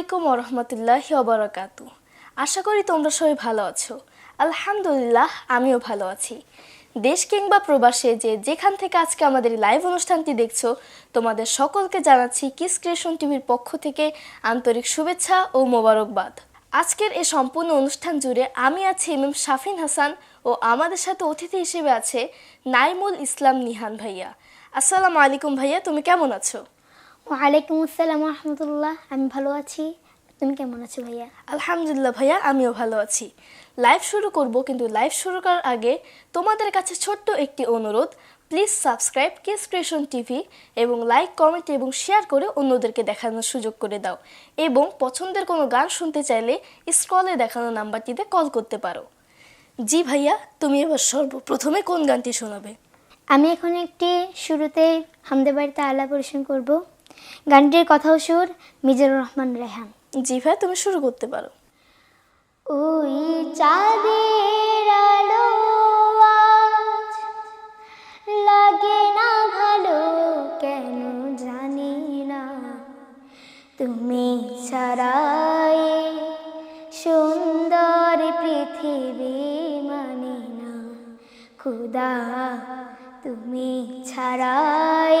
আলাইকুম ওরহমতুল্লাহ অবরাকাতু আশা করি তোমরা সবাই ভালো আছো। আলহামদুলিল্লাহ, আমিও ভালো আছি। দেশ কিংবা প্রবাসে যে যেখান থেকে আজকে আমাদের লাইভ অনুষ্ঠানটি দেখছ, তোমাদের সকলকে জানাচ্ছি কিস ক্রিয়েশন টিভির পক্ষ থেকে আন্তরিক শুভেচ্ছা ও মোবারকবাদ। আজকের এই সম্পূর্ণ অনুষ্ঠান জুড়ে আমি আছি ইমাম শাফিন হাসান ও আমাদের সাথে অতিথি হিসেবে আছে নাইমুল ইসলাম নিহান ভাইয়া। আসসালামু আলাইকুম ভাইয়া, তুমি কেমন আছো? ওয়ালাইকুম আসসালাম রহমতুল্লাহ আমি ভালো আছি। তুমি কেমন আছো ভাইয়া? আলহামদুলিল্লাহ ভাইয়া আমিও ভালো আছি। লাইভ শুরু করব কিন্তু লাইভ শুরু করার আগে তোমাদের কাছে ছোট্ট একটি অনুরোধ। Please subscribe case creation TV এবং লাইক কমেন্ট এবং শেয়ার করে অন্যদেরকে দেখানোর সুযোগ করে দাও। এবং পছন্দের কোনো গান শুনতে চাইলে স্ক্রলে দেখানো নাম্বারটিতে কল করতে পারো। জি ভাইয়া তুমি এবার সর্বপ্রথমে কোন গানটি শোনাবে? আমি এখন একটি শুরুতে হামদে বাড়িতে আলা পরিবেশন করব। গানটির কথাও সুর মিজানুর রহমান রেহান। জি ভাই তুমি শুরু করতে পারো। ওই চাঁদের আলো লাগে না ভালো কেন জানি না। তুমি ছাড়াই সুন্দর পৃথিবী মানে না। খুদা তুমি ছাড়াই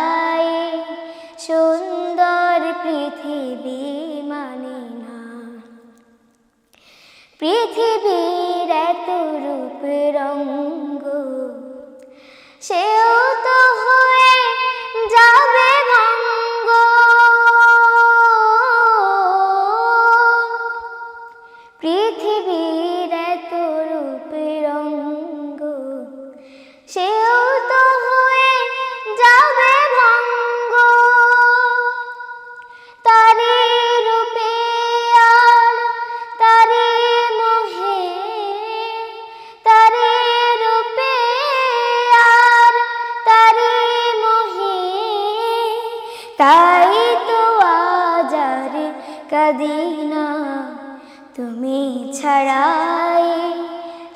পৃথিবীর এত রূপ রঙ্গ। সেও তো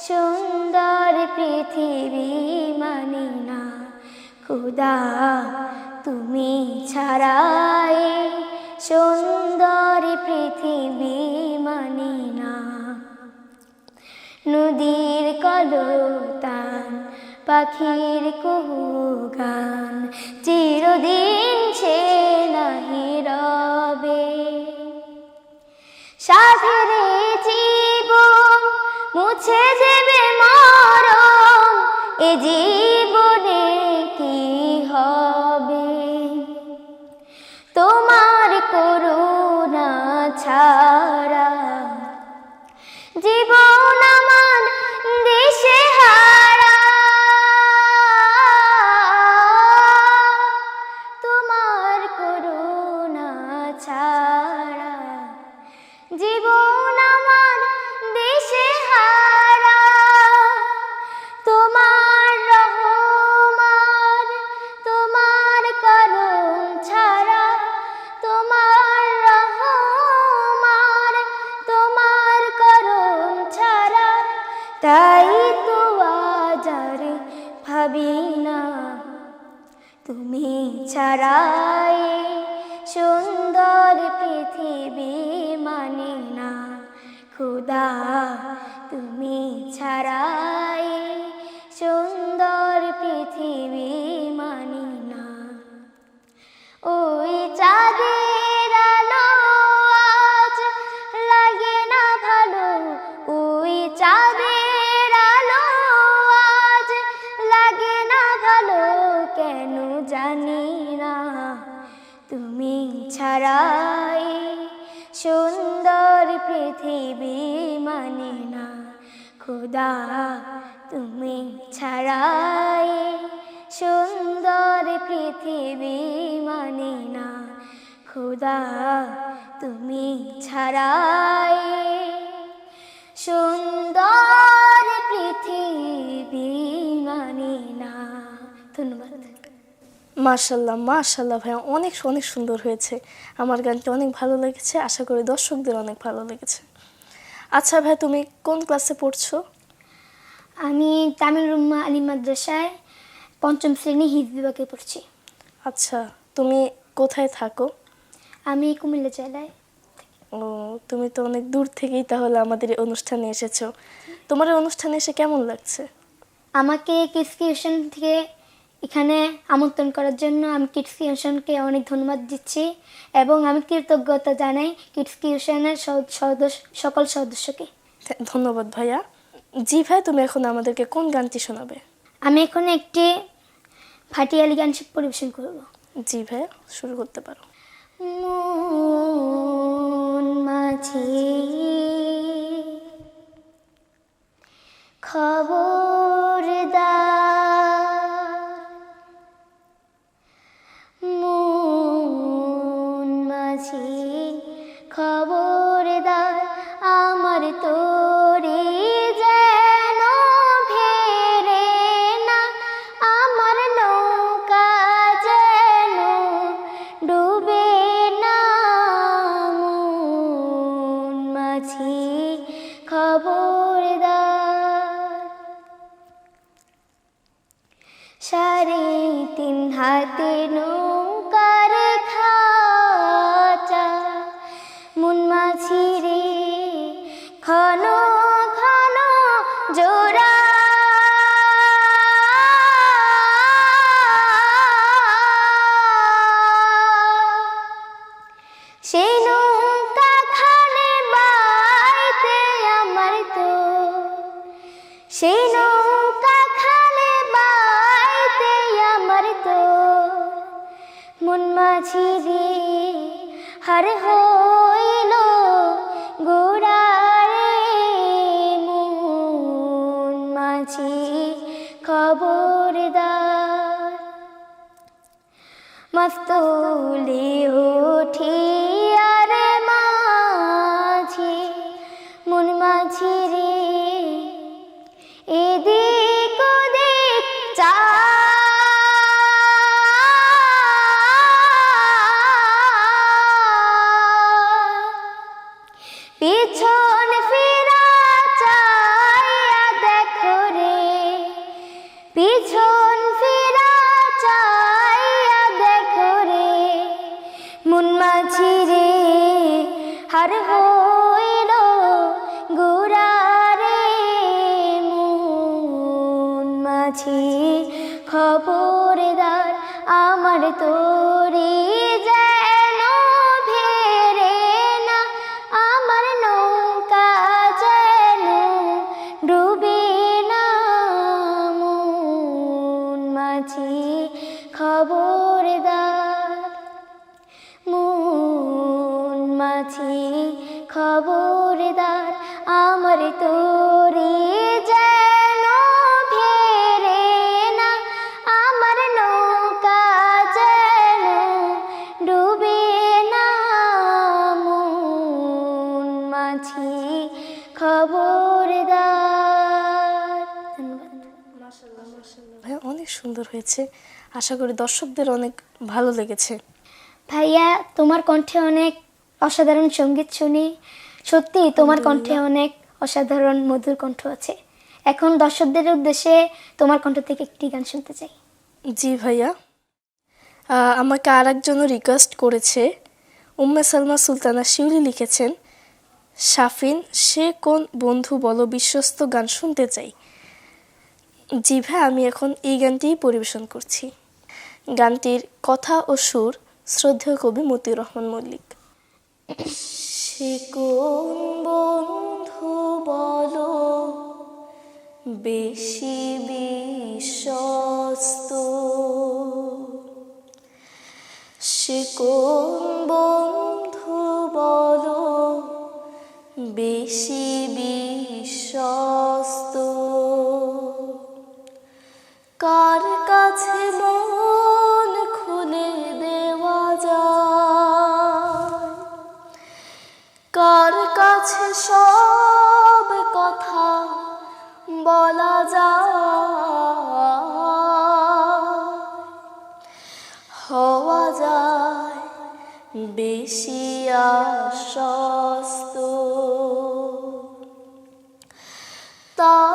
সুন্দর পৃথিবী মানি না। খুদা, তুমি ছাড়াই সুন্দর পৃথিবী মানি না। নদীর কলতান, পাখির কুহু গান চিরদিন সে নাহি রবে। সাথে জীবন মুছে যাবে মরণ এ জীবনে কি হবে? তোমার করুণা ছাড়া জীবন খুদা তুমি ছাড়াই খুদা তুমি ছাড়াই সুন্দর পৃথিবী মানে না। খুদা, তুমি ছাড়াই সুন্দর পৃথিবী মানে না। ধন্যবাদ। মার্শাল্লাহ মার্শাল্লাহ ভাইয়া, অনেক অনেক সুন্দর হয়েছে। আমার গানটি অনেক ভালো লেগেছে, আশা করি দর্শকদের অনেক ভালো লেগেছে। আচ্ছা ভাই তুমি কোন ক্লাসে পড়ছো? আমি তামিল রুম্মা আলী মাদ্রাসায় পঞ্চম শ্রেণি হিজ বিভাগে পড়ছি। আচ্ছা তুমি কোথায় থাকো? আমি কুমিল্লা জেলায় ও তুমি তো অনেক দূর থেকেই তাহলে আমাদের এই অনুষ্ঠানে এসেছ। তোমার এই অনুষ্ঠানে এসে কেমন লাগছে? আমাকে কিডস কিউশন থেকে এখানে আমন্ত্রণ করার জন্য আমি কিডস কিউশনকে অনেক ধন্যবাদ দিচ্ছি এবং আমি কৃতজ্ঞতা জানাই কিডস কিউশনের সদস্য সকল সদস্যকে। ধন্যবাদ ভাইয়া। জি ভাই তুমি এখন আমাদেরকে কোন গানটি শোনাবে? আমি এখন একটি ফাটিয়ালি গান পরিবেশন করব। জি ভাই শুরু করতে পারো। মন মাঝে খবরদার মন মাঝি রে হার হইল গোড়ারে মন মাঝি খবরদার মস্তুলে উঠি আমার হয়েছে। আশা করি দর্শকদের অনেক ভালো লেগেছে। ভাইয়া তোমার কণ্ঠে অনেক অসাধারণ সংগীত শুনি। সত্যি তোমার কণ্ঠে অনেক অসাধারণ মধুর কণ্ঠ আছে। এখন দর্শকদের উদ্দেশ্যে তোমার কণ্ঠ থেকে একটি গান শুনতে চাই। জি ভাইয়া। আমাকে আর একজনও রিকোয়েস্ট করেছে। উম্মে সালমা সুলতানা শিউলি লিখেছেন শাফিন সে কোন বন্ধু বলো বিশ্বস্ত গান শুনতে চাই। জি ভাই, আমি এখন এই গানটিই পরিবেশন করছি। গানটির কথা ও সুর শ্রদ্ধেয় কবি মতিউর রহমান মল্লিক। সে কোন বন্ধু বলো, বেশি বিশ্বস্ত? সে কোন বন্ধু বলো, বেশি বিশ্বস্ত? কার কাছে মন খুলে দেওয়া যায়? কার কাছে সব কথা বলা যায়? হওয়া যায় বেশি আশ্বস্ত। তা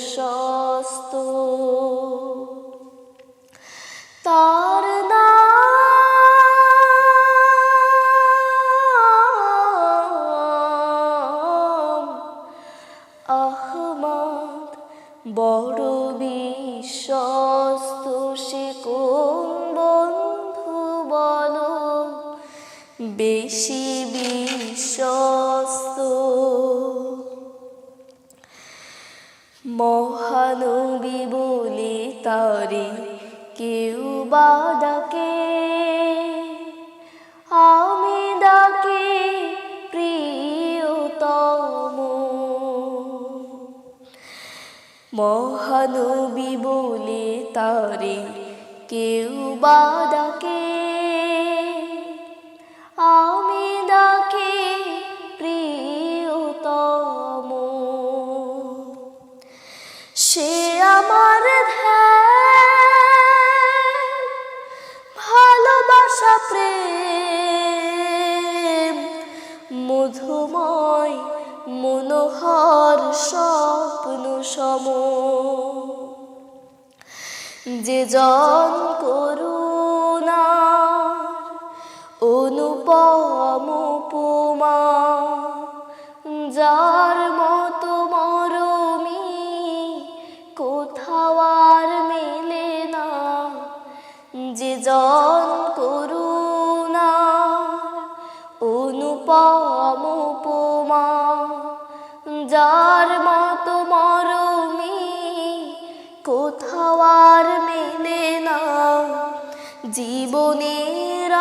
প্রশস্ত মহানবী বলে তারে কেউ বা ডাকে আমি ডাকে প্রিয়তম। সে আমার ভালোবাসা, প্রেম, মধুময়, মনোহর স্বপ্ন সম। যে জন করুণা অনুপম উপমা যার না জীবনের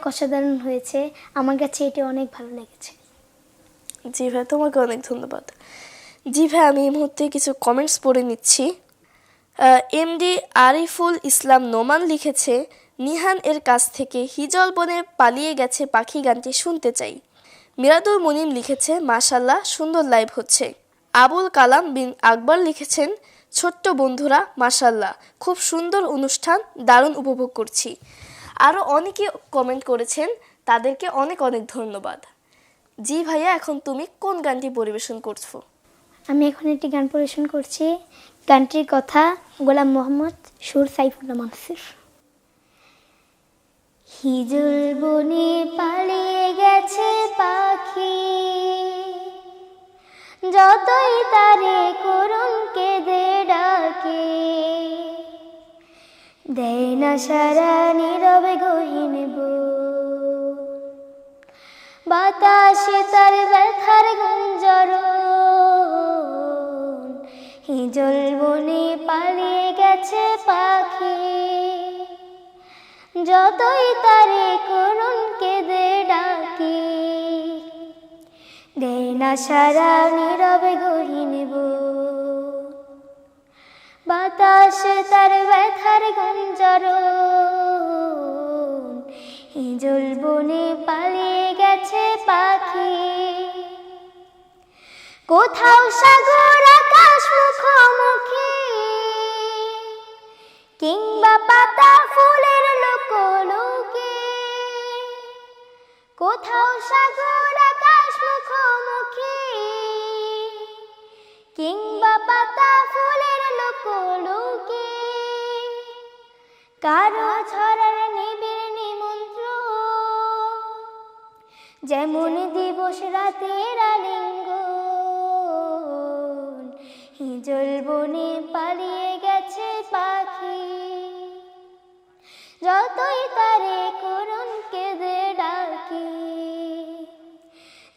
অনেক অসাধারণ হয়েছে। আমার কাছে এটি অনেক ভালো লেগেছে। জি ভাই, তোমাকে অনেক ধন্যবাদ। জি ভাই, আমি এই মুহূর্তে কিছু কমেন্টস পড়ে নিচ্ছি। এমডি আরিফুল ইসলাম নোমান লিখেছে, নিহান এর কাছ থেকে হিজল বনে পালিয়ে গেছে পাখি গানটি শুনতে চাই। মিরাদুল মুনিম লিখেছে মাশাল্লাহ সুন্দর লাইভ হচ্ছে। আবুল কালাম বিন আকবর লিখেছেন, ছোট্ট বন্ধুরা মাশাল্লাহ খুব সুন্দর অনুষ্ঠান, দারুণ উপভোগ করছি। আরও অনেকে কমেন্ট করেছেন, তাদেরকে অনেক অনেক ধন্যবাদ। জি ভাইয়া, এখন তুমি কোন গানটি পরিবেশন করছ? আমি এখন একটি গান পরিবেশন করছি। গানটির কথা গোলাম মোহাম্মদ সুর সাইফুল্লাহ মনসির হিজল বনে পালিয়ে গেছে পাখি। যতই তারে করুণ কেঁদে ডাকে। দেয় না সারা নীরবে গহীন বাতাসে তার ব্যথার গুঞ্জর হিজল বনে পালিয়ে গেছে পাখি। যতই তারে করুন কেঁদে ডাকি। দেয় না সারা নীরবে গহীন বাতাসে তার ব্যথার গঞ্জর হিজল বনে পালিয়ে গেছে পাখি। কোথাও সাগর, আকাশ মুখোমুখি। কিংবা পাতা ফুলের লোকলোকে। কোথাও সাগর, আকাশ মুখোমুখি। কিংবা পাতা ফুলের লোকলোকে। কারও ঝরার নিবিড় নিমন্ত্র। যেমন দিবস রাতের আলিঙ্গন। হিজল বনে পালিয়ে গেছে পাখি। যতই তারে করুণ কেঁদে ডাকি।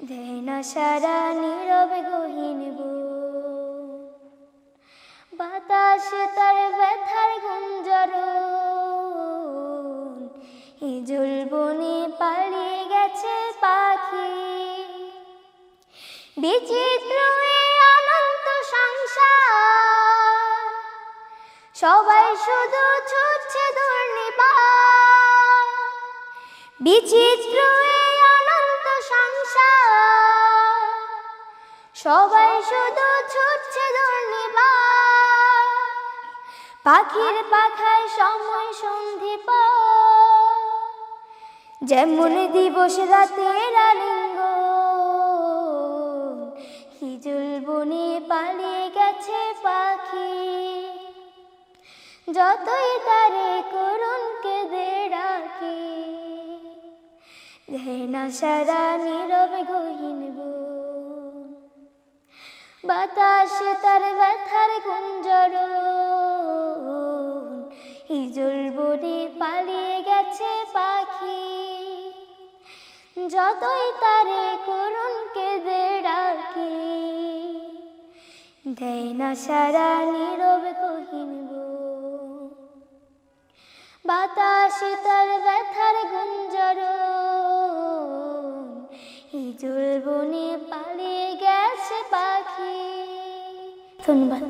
দেয় না সারা নীরবে গহীন বাতাসে তার ব্যথার গুঞ্জর হিজল বনে পালিয়ে গেছে পাখি। বিচিত্র অনন্ত সংসার। সবাই শুধু ছুটছে বিচিত্র অনন্ত সংসার। সবাই শুধু ছুটছে দুর্নিবার। পাখির পাখায় সময় সন্ধি যেমন দিবস রাতের আলিঙ্গ, হিজুল বনে পালিয়ে গেছে পাখি যতই তারে করুণ কেঁদে ডাকে দেয় না সারা নীরবে গহীন বন। বাতাসে তার ব্যথার গুঞ্জর হিজল বনে পালিয়ে গেছে পাখি। যতই তারে করুণ কেঁদে ডাকে, দেয় না সারা নীরব কহিনব বাতাসে তার ব্যথার গুঞ্জর হিজল বনে পালিয়ে ধন্যবাদ।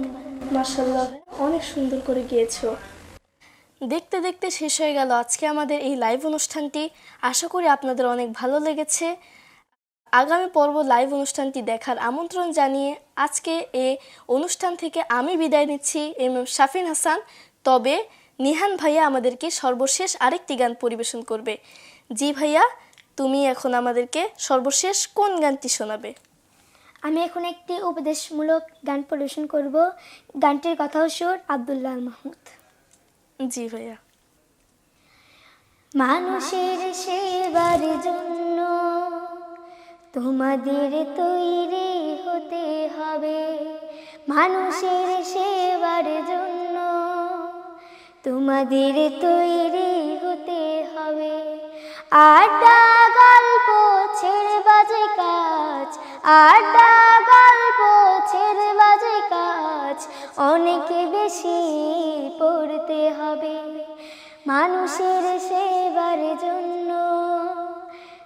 মাসাল্লাহ অনেক সুন্দর করে গিয়েছো। দেখতে দেখতে শেষ হয়ে গেল আজকে আমাদের এই লাইভ অনুষ্ঠানটি। আশা করি আপনাদের অনেক ভালো লেগেছে। আগামী পর্ব লাইভ অনুষ্ঠানটি দেখার আমন্ত্রণ জানিয়ে আজকে এ অনুষ্ঠান থেকে আমি বিদায় নিচ্ছি এম এম শাফিন হাসান। তবে নিহান ভাইয়া আমাদেরকে সর্বশেষ আরেকটি গান পরিবেশন করবে। জি ভাইয়া তুমি এখন আমাদেরকে সর্বশেষ কোন গানটি শোনাবে? আমি এখন একটি উপদেশমূলক গান পরিবেশন করব। গানটির কথাও সুর আব্দুল্লাহ মাহমুদ। জি ভাইয়া। মানুষের সেবার জন্য তোমাদের তৈরি হতে হবে। মানুষের সেবার জন্য তোমাদের তৈরি হতে হবে। আড্ডা গল্প ছেড়ে বাজে আড্ডা, গল্প, ছেড়ে বাজে কাজ, অনেক বেশি পড়তে হবে। মানুষের সেবার জন্য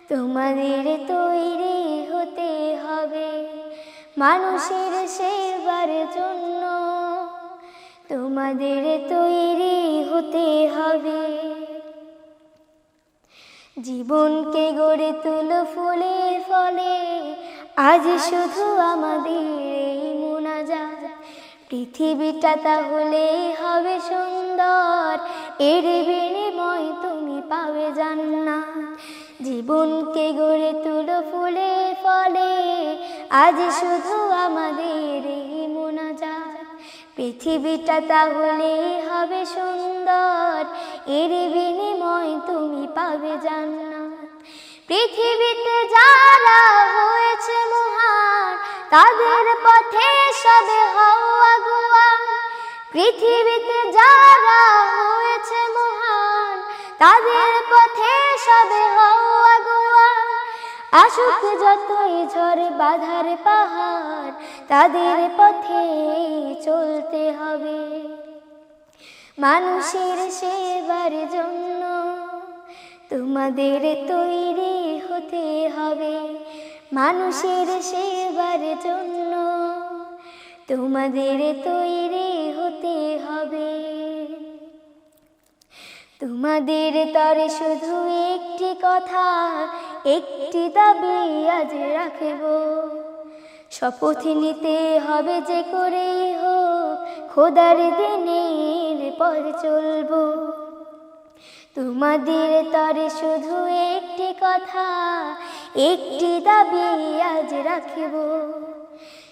তোমাদের তৈরি হতে হবে। মানুষের সেবার জন্য তোমাদের তৈরি হতে হবে। জীবনকে গড়ে তুলো ফুলে ফলে আজ শুধু আমাদের এই মোনাজাত। পৃথিবীটা তাহলে হবে সুন্দর। এর বিনিময় তুমি পাবে জান্নাত। জীবনকে গড়ে তুলো ফুলে ফলে। আজ শুধু আমাদের এই মোনাজাত। পৃথিবীটা তাহলে হবে সুন্দর। এর বিনিময় তুমি পাবে জান্নাত। পৃথিবীতে যারা হয়েছে মহান, তাদের পথে সবে হও আগুয়ান পৃথিবীতে যারা হয়েছে মহান, তাদের পথে সবে হও আগুয়ান আসুক যতই ঝড় বাধার পাহাড়, তাদের পথে চলতে হবে। মানুষের সেবার জন্য তোমাদের তৈরি হতে হবে মানুষের সেবার জন্য। তোমাদের তৈরি হতে হবে। তোমাদের তরে শুধু একটি কথা, একটি দাবি আজ রাখব। শপথ নিতে হবে যে করেই হোক, খোদার দিনের পর চলবো। তোমাদের তরে শুধু একটি কথা, একটি দাবি আজ রাখিব।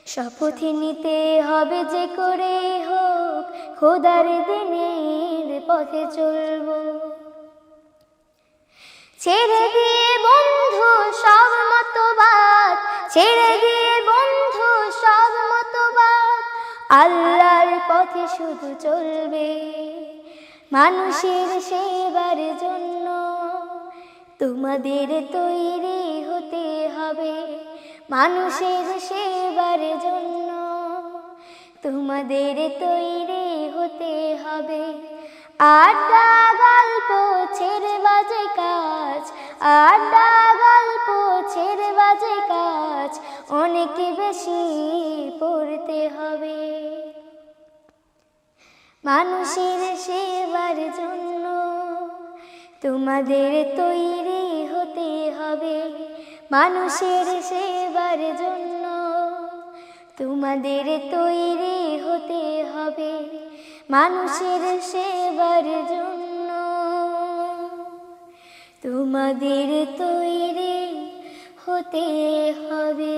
শপথ নিতে হবে যে করে হোক, খোদার দিনের পথে চলব। ছেড়ে দিয়ে বন্ধু সব মতবাদ, ছেড়ে দিয়ে বন্ধু সব মতবাদ, আল্লাহর পথে শুধু চলবে। মানুষের সেবার জন্য তোমাদের তৈরি হতে হবে। মানুষের সেবার জন্য তোমাদের তৈরি হতে হবে। আড্ডা গল্প ছেড়ে বাজে কাজ, আড্ডা গল্প ছেড়ে বাজে কাজ, অনেক বেশি পড়তে হবে। মানুষের সেবার জন্য তোমাদের তৈরি হতে হবে। মানুষের সেবার জন্য তোমাদের তৈরি হতে হবে। মানুষের সেবার জন্য তোমাদের তৈরি হতে হবে।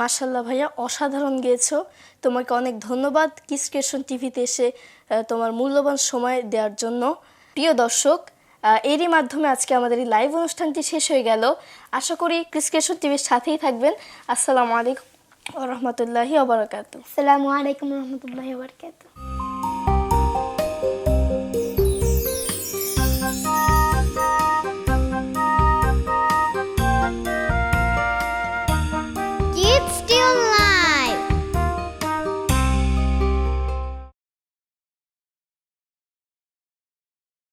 মাশাল্লাহ ভাইয়া, অসাধারণ গেয়েছো। তোমাকে অনেক ধন্যবাদ কিস ক্রিয়েশন টিভিতে এসে তোমার মূল্যবান সময় দেওয়ার জন্য। প্রিয় দর্শক এরই মাধ্যমে আজকে আমাদের এই লাইভ অনুষ্ঠানটি শেষ হয়ে গেল। আশা করি ক্রিস ক্রিয়েশন টিভির সাথেই থাকবেন। আসসালামু আলাইকুম রহমতুল্লাহি ওবরাকাতু আসসালামু আলাইকুম রহমতুল্লাহি বরকাত